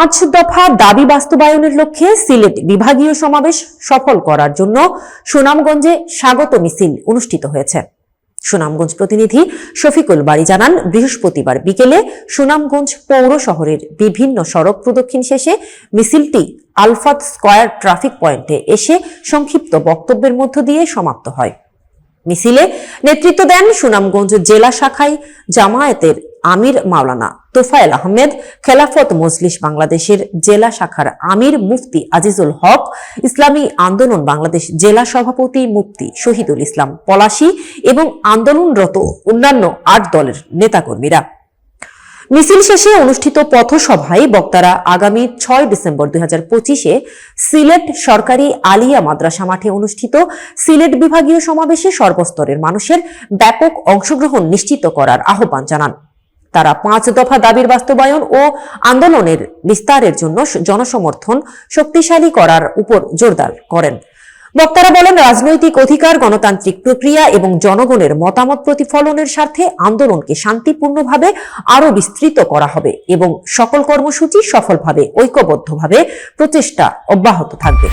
পাঁচ দফা দাবি বাস্তবায়নের লক্ষ্যে সিলেট বিভাগীয় সমাবেশ সফল করার জন্য সুনামগঞ্জে স্বাগত মিছিল অনুষ্ঠিত হয়েছে। সুনামগঞ্জ প্রতিনিধি শফিকুল বাড়ি জানান, বৃহস্পতিবার বিকেলে সুনামগঞ্জ পৌর শহরের বিভিন্ন সড়ক প্রদক্ষিণ শেষে মিছিলটি আলফাত স্কয়ার ট্রাফিক পয়েন্টে এসে সংক্ষিপ্ত বক্তব্যের মধ্য দিয়ে সমাপ্ত হয়। মিছিলে নেতৃত্ব দেন সুনামগঞ্জ জেলা শাখায় জামায়াতের আমির মাওলানা তোফায়েল আহমেদ, খেলাফত মজলিস বাংলাদেশের জেলা শাখার আমির মুফতি আজিজুল হক, ইসলামী আন্দোলন বাংলাদেশ জেলা সভাপতি মুফতি শহীদুল ইসলাম পলাশী এবং আন্দোলনরত অন্যান্য আট দলের নেতাকর্মীরা। মিছিল শেষে অনুষ্ঠিত পথসভায় বক্তারা আগামী ছয় ডিসেম্বর দুই হাজার পঁচিশে সিলেট সরকারি আলিয়া মাদ্রাসা মাঠে অনুষ্ঠিত সিলেট বিভাগীয় সমাবেশে সর্বস্তরের মানুষের ব্যাপক অংশগ্রহণ নিশ্চিত করার আহ্বান জানান। তারা পাঁচ দফা দাবির বাস্তবায়ন ও আন্দোলনের বিস্তারের জন্য জনসমর্থন শক্তিশালী করার উপর জোরদার করেন। বক্তারা বলেন, রাজনৈতিক অধিকার, গণতান্ত্রিক প্রক্রিয়া এবং জনগণের মতামত প্রতিফলনের স্বার্থে আন্দোলনকে শান্তিপূর্ণভাবে আরও বিস্তৃত করা হবে এবং সকল কর্মসূচি সফলভাবে, ঐক্যবদ্ধভাবে প্রচেষ্টা অব্যাহত থাকবে।